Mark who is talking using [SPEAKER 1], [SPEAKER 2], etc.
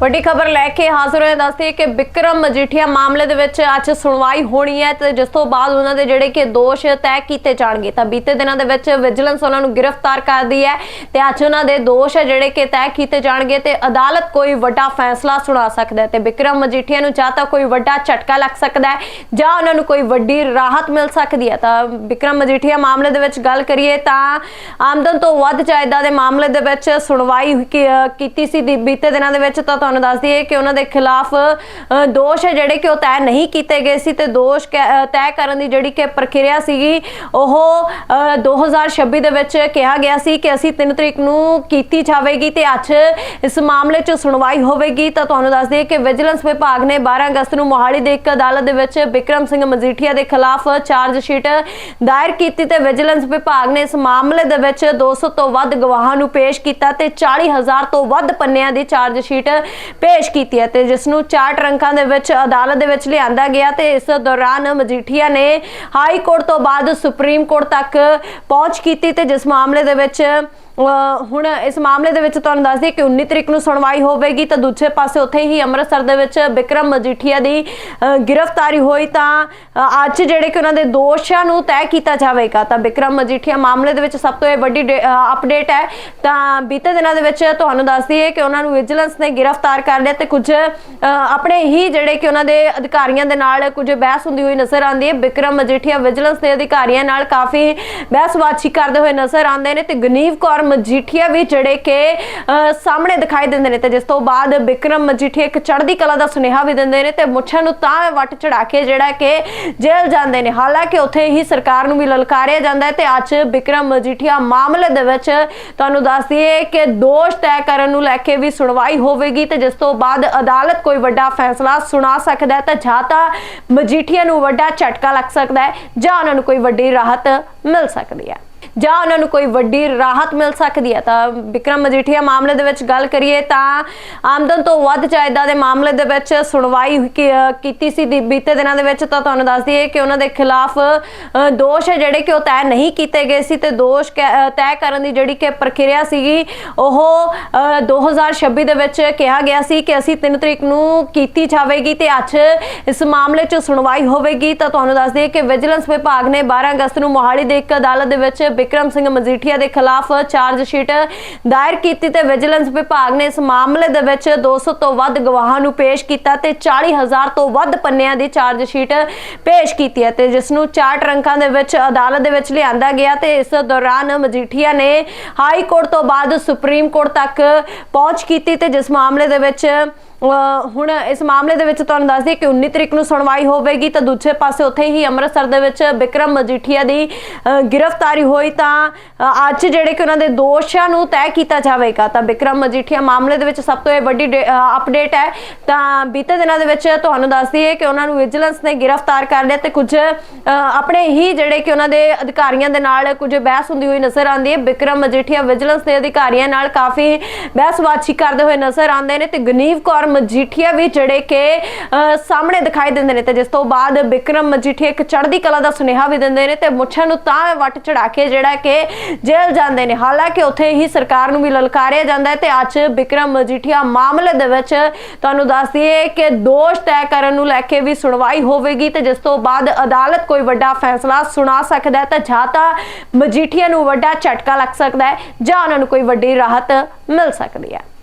[SPEAKER 1] ਵੱਡੀ ਖਬਰ ਲੈ ਕੇ ਹਾਜ਼ਰ ਹੋਏ ਦੱਸਦੇ ਕਿ ਵਿਕਰਮ ਮਜੀਠੀਆ ਮਾਮਲੇ ਦੇ ਵਿੱਚ ਅੱਜ ਸੁਣਵਾਈ ਹੋਣੀ ਹੈ ਤੇ ਜਿਸ ਤੋਂ ਬਾਅਦ ਉਹਨਾਂ ਦੇ ਜਿਹੜੇ ਕਿ ਦੋਸ਼ ਤੈਅ ਕੀਤੇ ਜਾਣਗੇ। ਤਾਂ ਬੀਤੇ ਦਿਨਾਂ ਦੇ ਵਿੱਚ ਵਿਜੀਲੈਂਸ ਉਹਨਾਂ ਨੂੰ ਗ੍ਰਿਫਤਾਰ ਕਰਦੀ ਹੈ ਤੇ ਅੱਜ ਉਹਨਾਂ ਦੇ ਦੋਸ਼ ਹੈ ਜਿਹੜੇ ਕਿ ਤੈਅ ਕੀਤੇ ਜਾਣਗੇ ਤੇ ਅਦਾਲਤ ਕੋਈ ਵੱਡਾ ਫੈਸਲਾ ਸੁਣਾ ਸਕਦਾ ਹੈ ਤੇ ਵਿਕਰਮ ਮਜੀਠੀਆ ਨੂੰ ਜਾਂ ਤਾਂ ਕੋਈ ਵੱਡਾ ਝਟਕਾ ਲੱਗ ਸਕਦਾ ਹੈ ਜਾਂ ਉਹਨਾਂ ਨੂੰ ਕੋਈ ਵੱਡੀ ਰਾਹਤ ਮਿਲ ਸਕਦੀ ਹੈ। ਤਾਂ ਵਿਕਰਮ ਮਜੀਠੀਆ ਮਾਮਲੇ ਦੇ ਵਿੱਚ ਗੱਲ ਕਰੀਏ ਤਾਂ ਆਮਦਨ ਤੋਂ ਵੱਧ ਜਾਇਦਾਦ ਦੇ ਮਾਮਲੇ ਦੇ ਵਿੱਚ ਸੁਣਵਾਈ ਕੀ- ਕੀਤੀ ਸੀ। ਬੀਤੇ ਦਿਨਾਂ ਦੇ ਵਿੱਚ ਤਾਂ ਤੁਹਾਨੂੰ ਦੱਸ ਦਈਏ ਕਿ ਉਹਨਾਂ ਦੇ ਖਿਲਾਫ ਦੋਸ਼ ਹੈ ਜਿਹੜੇ ਕਿ ਉਹ ਤੈਅ ਨਹੀਂ ਕੀਤੇ ਗਏ ਸੀ ਤੇ ਦੋਸ਼ ਕ- ਤੈਅ ਕਰਨ ਦੀ ਜਿਹੜੀ ਕਿ ਪ੍ਰਕਿਰਿਆ ਸੀਗੀ ਉਹ ਅਹ, 2026 ਦੇ ਵਿੱਚ ਕਿਹਾ ਗਿਆ ਸੀ ਕਿ ਅਸੀਂ 3 ਤਰੀਕ ਨੂੰ ਕੀਤੀ ਜਾਵੇਗੀ ਤੇ ਅੱਜ ਇਸ ਮਾਮਲੇ 'ਚ ਸੁਣਵਾਈ ਹੋਵੇਗੀ। ਤਾਂ ਤੁਹਾਨੂੰ ਦੱਸ ਦਈਏ ਕਿ ਵਿਜੀਲੈਂਸ ਵਿਭਾਗ ਨੇ 12 ਅਗਸਤ ਨੂੰ ਮੋਹਾਲੀ ਦੇ ਇੱਕ ਅਦਾਲਤ ਦੇ ਵਿੱਚ ਬਿਕਰਮ ਸਿੰਘ ਮਜੀਠੀਆ ਦੇ ਖਿਲਾਫ ਚਾਰਜ ਸ਼ੀਟ ਦਾਇਰ ਕੀਤੀ ਤੇ ਵਿਜੀਲੈਂਸ ਵਿਭਾਗ ਨੇ ਇਸ ਮਾਮਲੇ ਦੇ ਵਿੱਚ 200 ਤੋਂ ਵੱਧ ਗਵਾਹਾਂ ਨੂੰ ਪੇਸ਼ ਕੀਤਾ ਤੇ 40000 ਤੋਂ ਵੱਧ ਪੰਨਿਆਂ ਦੀ ਚਾਰਜ ਸ਼ੀਟ ਪੇਸ਼ ਕੀਤੀ ਹੈ ਤੇ ਜਿਸ ਨੂੰ ਚਾਰ ਟਰੰਕਾਂ ਦੇ ਵਿੱਚ, ਅਦਾਲਤ ਦੇ ਵਿੱਚ ਲਿਆਂਦਾ ਗਿਆ ਤੇ ਇਸ ਦੌਰਾਨ ਮਜੀਠੀਆ ਨੇ ਹਾਈ ਕੋਰਟ ਤੋਂ ਬਾਅਦ ਸੁਪਰੀਮ ਕੋਰਟ ਤੱਕ ਪਹੁੰਚ ਕੀਤੀ ਤੇ ਜਿਸ ਮਾਮਲੇ ਦੇ ਵਿੱਚ ਹੁਣ ਇਸ ਮਾਮਲੇ ਦੇ ਵਿੱਚ ਤੁਹਾਨੂੰ ਦੱਸ ਦਈਏ ਕਿ 19 ਤਰੀਕ ਨੂੰ ਸੁਣਵਾਈ ਹੋਵੇਗੀ ਤਾਂ ਦੂਜੇ ਪਾਸੇ ਉੱਥੇ ਹੀ ਅੰਮ੍ਰਿਤਸਰ ਦੇ ਵਿੱਚ ਵਿਕਰਮ ਮਜੀਠੀਆ ਦੀ ਗ੍ਰਿਫਤਾਰੀ ਹੋਈ ਤਾਂ ਅੱਜ ਜਿਹੜੇ ਕਿ ਉਹਨਾਂ ਦੇ ਦੋਸ਼ਾਂ ਨੂੰ ਤੈਅ ਕੀਤਾ ਜਾਵੇਗਾ ਤਾਂ ਵਿਕਰਮ ਮਜੀਠੀਆ ਮਾਮਲੇ ਦੇ ਵਿੱਚ ਸਭ ਤੋਂ ਇਹ ਵੱਡੀ ਅਪਡੇਟ ਹੈ ਤਾਂ ਬੀਤੇ ਦਿਨਾਂ ਦੇ ਵਿੱਚ ਤੁਹਾਨੂੰ ਦੱਸ ਦਈਏ ਕਿ ਉਹਨਾਂ ਨੂੰ ਵਿਜੀਲੈਂਸ ਨੇ ਗ੍ਰਿਫਤਾਰ ਕਰ ਲਿਆ ਤੇ ਕੁਝ ਅਹ ਆਪਣੇ ਹੀ ਜਿਹੜੇ ਕਿ ਉਹਨਾਂ ਦੇ ਅਧਿਕਾਰੀਆਂ ਦੇ ਨਾਲ ਕੁਝ ਬਹਿਸ ਹੁੰਦੀ ਹੋਈ ਨਜ਼ਰ ਆਉਂਦੀ ਹੈ। ਵਿਕਰਮ ਮਜੀਠੀਆ ਵਿਜੀਲੈਂਸ ਦੇ ਅਧਿਕਾਰੀਆਂ ਨਾਲ ਕਾਫੀ ਬਹਿਸਬਾਜ਼ੀ ਕਰਦੇ ਹੋਏ ਨਜ਼ਰ ਆਉਂਦੇ ਨੇ ਤੇ ਗਨੀਵ ਕੌਰ ਮਜੀਠੀਆ ਵੀ ਜਿਹੜੇ ਕਿ ਸਾਹਮਣੇ ਦਿਖਾਈ ਦਿੰਦੇ ਨੇ ਤੇ ਜਿਸ ਤੋਂ ਬਾਅਦ ਵਿਕਰਮ ਮਜੀਠੀਆ ਇੱਕ ਚੜ੍ਹਦੀ ਕਲਾ ਦਾ ਸੁਨੇਹਾ ਵੀ ਦਿੰਦੇ ਨੇ ਤੇ ਮੁੱਛਾਂ ਨੂੰ ਤਾਂ ਵੱਟ ਚੜਾ ਕੇ ਜਿਹੜਾ ਕਿ ਜੇਲ੍ਹ ਜਾਂਦੇ ਨੇ। ਹਾਲਾਂਕਿ ਉੱਥੇ ਹੀ ਸਰਕਾਰ ਨੂੰ ਵੀ ਲਲਕਾਰਿਆ ਜਾਂਦਾ ਹੈ ਤੇ ਅੱਜ ਬਿਕਰਮ ਮਜੀਠੀਆ ਮਾਮਲੇ ਦੇ ਵਿੱਚ ਤੁਹਾਨੂੰ ਦੱਸ ਦਈਏ ਕਿ ਦੋਸ਼ ਤੈਅ ਕਰਨ ਨੂੰ ਲੈ ਕੇ ਵੀ ਸੁਣਵਾਈ ਹੋਵੇਗੀ ਤੇ ਜਿਸ ਤੋਂ ਬਾਅਦ ਅਦਾਲਤ ਕੋਈ ਵੱਡਾ ਫੈਸਲਾ ਸੁਣਾ ਸਕਦਾ ਹੈ ਤਾਂ ਜਾਂ ਤਾਂ ਮਜੀਠੀਆ ਨੂੰ ਵੱਡਾ ਝਟਕਾ ਲੱਗ ਸਕਦਾ ਹੈ ਜਾਂ ਉਹਨਾਂ ਨੂੰ ਕੋਈ ਵੱਡੀ ਰਾਹਤ ਮਿਲ ਸਕਦੀ ਹੈ। ਜਾਂ ਉਹਨਾਂ ਨੂੰ ਕੋਈ ਵੱਡੀ ਰਾਹਤ ਮਿਲ ਸਕਦੀ ਹੈ? ਤਾਂ ਵਿਕਰਮ ਮਜੀਠੀਆ ਮਾਮਲੇ ਦੇ ਵਿੱਚ ਗੱਲ ਕਰੀਏ ਤਾਂ ਆਮਦਨ ਤੋਂ ਵੱਧ ਜਾਇਦਾਦ ਦੇ ਮਾਮਲੇ ਦੇ ਵਿੱਚ ਸੁਣਵਾਈ ਕੀਤੀ ਸੀ ਬੀਤੇ ਦਿਨਾਂ ਦੇ ਵਿੱਚ ਤਾਂ ਤੁਹਾਨੂੰ ਦੱਸ ਦਈਏ ਕਿ ਉਹਨਾਂ ਦੇ ਖਿਲਾਫ ਦੋਸ਼ ਹੈ ਜਿਹੜੇ ਕਿ ਉਹ ਤੈਅ ਨਹੀਂ ਕੀਤੇ ਗਏ ਸੀ ਤੇ ਦੋਸ਼ ਤੈਅ ਕਰਨ ਦੀ ਜਿਹੜੀ ਕਿ ਪ੍ਰਕਿਰਿਆ ਸੀਗੀ ਉਹ ਅਹ, 2026 ਦੇ ਵਿੱਚ ਕਿਹਾ ਗਿਆ ਸੀ ਕਿ ਅਸੀਂ 3 ਤਰੀਕ ਨੂੰ ਕੀਤੀ ਜਾਵੇਗੀ ਤੇ ਅੱਜ ਇਸ ਮਾਮਲੇ 'ਚ ਸੁਣਵਾਈ ਹੋਵੇਗੀ। ਤਾਂ ਤੁਹਾਨੂੰ ਦੱਸ ਦਈਏ ਕਿ ਵਿਜੀਲੈਂਸ ਵਿਭਾਗ ਨੇ 12 ਅਗਸਤ ਨੂੰ ਮੋਹਾਲੀ ਦੇ ਇੱਕ ਅਦਾਲਤ ਦੇ ਵਿੱਚ ਵਿਕਰਮ ਸਿੰਘ ਮਜੀਠੀਆ ਦੇ ਖਿਲਾਫ ਚਾਰਜ ਸ਼ੀਟ ਦਾਇਰ ਕੀਤੀ ਤੇ ਵਿਜੀਲੈਂਸ ਵਿਭਾਗ ਨੇ ਇਸ ਮਾਮਲੇ ਦੇ ਵਿੱਚ 200 ਤੋਂ ਵੱਧ ਗਵਾਹਾਂ ਨੂੰ ਪੇਸ਼ ਕੀਤਾ ਤੇ 40000 ਤੋਂ ਵੱਧ ਪੰਨਿਆਂ ਦੀ ਚਾਰਜ ਸ਼ੀਟ ਪੇਸ਼ ਕੀਤੀ ਹੈ ਤੇ ਜਿਸ ਨੂੰ ਚਾਰ ਟਰੰਕਾਂ ਦੇ ਵਿੱਚ ਅਦਾਲਤ ਦੇ ਵਿੱਚ ਲਿਆਂਦਾ ਗਿਆ ਤੇ ਇਸ ਦੌਰਾਨ ਮਜੀਠੀਆ ਨੇ ਹਾਈ ਕੋਰਟ ਤੋਂ ਬਾਅਦ ਸੁਪਰੀਮ ਕੋਰਟ ਤੱਕ ਪਹੁੰਚ ਕੀਤੀ ਤੇ ਜਿਸ ਮਾਮਲੇ ਦੇ ਵਿੱਚ ਹੁਣ ਇਸ ਮਾਮਲੇ ਦੇ ਵਿੱਚ ਤੁਹਾਨੂੰ ਦੱਸ ਦਈਏ ਕਿ 19 ਤਰੀਕ ਨੂੰ ਸੁਣਵਾਈ ਹੋਵੇਗੀ ਤਾਂ ਦੂਜੇ ਪਾਸੇ ਉੱਥੇ ਹੀ ਅੰਮ੍ਰਿਤਸਰ ਦੇ ਵਿੱਚ ਵਿਕਰਮ ਮਜੀਠੀਆ ਦੀ ਗ੍ਰਿਫਤਾਰੀ ਹੋਈ ਤਾਂ ਅੱਜ ਜਿਹੜੇ ਕਿ ਉਹਨਾਂ ਦੇ ਦੋਸ਼ਾਂ ਨੂੰ ਤੈਅ ਕੀਤਾ ਜਾਵੇਗਾ ਤਾਂ ਵਿਕਰਮ ਮਜੀਠੀਆ ਮਾਮਲੇ ਦੇ ਵਿੱਚ ਸਭ ਤੋਂ ਇਹ ਵੱਡੀ ਅਪਡੇਟ ਹੈ। ਤਾਂ ਬੀਤੇ ਦਿਨਾਂ ਦੇ ਵਿੱਚ ਤੁਹਾਨੂੰ ਦੱਸ ਦਈਏ ਕਿ ਉਹਨਾਂ ਨੂੰ ਵਿਜੀਲੈਂਸ ਨੇ ਗ੍ਰਿਫਤਾਰ ਕਰ ਲਿਆ ਤੇ ਕੁਝ ਅਹ, ਆਪਣੇ ਹੀ ਜਿਹੜੇ ਕਿ ਉਹਨਾਂ ਦੇ ਅਧਿਕਾਰੀਆਂ ਦੇ ਨਾਲ ਕੁਝ ਬਹਿਸ ਹੁੰਦੀ ਹੋਈ ਨਜ਼ਰ ਆਉਂਦੀ ਹੈ। ਵਿਕਰਮ ਮਜੀਠੀਆ ਵਿਜੀਲੈਂਸ ਦੇ ਅਧਿਕਾਰੀਆਂ ਨਾਲ ਕਾਫੀ ਬਹਿਸਬਾਜ਼ੀ ਕਰਦੇ ਹੋਏ ਨਜ਼ਰ ਆਉਂਦੇ ਨੇ ਤੇ ਗਨੀਵ ਕੌਰ ਮਜੀਠੀਆ ਵੀ ਜਿਹੜੇ ਕਿ ਸਾਹਮਣੇ ਦਿਖਾਈ ਦਿੰਦੇ ਨੇ ਤੇ ਜਿਸ ਤੋਂ ਬਾਅਦ ਵਿਕਰਮ ਮਜੀਠੀਆ ਇੱਕ ਚੜ੍ਹਦੀ ਕਲਾ ਦਾ ਸੁਨੇਹਾ ਵੀ ਦਿੰਦੇ ਨੇ ਤੇ ਮੁੱਛਾਂ ਨੂੰ ਤਾਂ ਵੱਟ ਚੜਾ ਕੇ ਜਿਹੜਾ ਕਿ ਜੇਲ੍ਹ ਜਾਂਦੇ ਨੇ। ਹਾਲਾਂਕਿ ਉੱਥੇ ਹੀ ਸਰਕਾਰ ਨੂੰ ਵੀ ਲਲਕਾਰਿਆ ਜਾਂਦਾ ਹੈ ਤੇ ਅੱਜ ਵਿਕਰਮ ਮਜੀਠੀਆ ਮਾਮਲੇ ਦੇ ਵਿੱਚ ਤੁਹਾਨੂੰ ਦੱਸ ਦਈਏ ਕਿ ਦੋਸ਼ ਤੈਅ ਕਰਨ ਨੂੰ ਲੈ ਕੇ ਵੀ ਸੁਣਵਾਈ ਹੋਵੇਗੀ ਤੇ ਜਿਸ ਤੋਂ ਬਾਅਦ ਅਦਾਲਤ ਕੋਈ ਵੱਡਾ ਫੈਸਲਾ ਸੁਣਾ ਸਕਦਾ ਹੈ ਤਾਂ ਜਾਂ ਤਾਂ ਮਜੀਠੀਆ ਨੂੰ ਵੱਡਾ ਝਟਕਾ ਲੱਗ ਸਕਦਾ ਹੈ ਜਾਂ ਉਹਨਾਂ ਨੂੰ ਕੋਈ ਵੱਡੀ ਰਾਹਤ ਮਿਲ ਸਕਦੀ ਹੈ।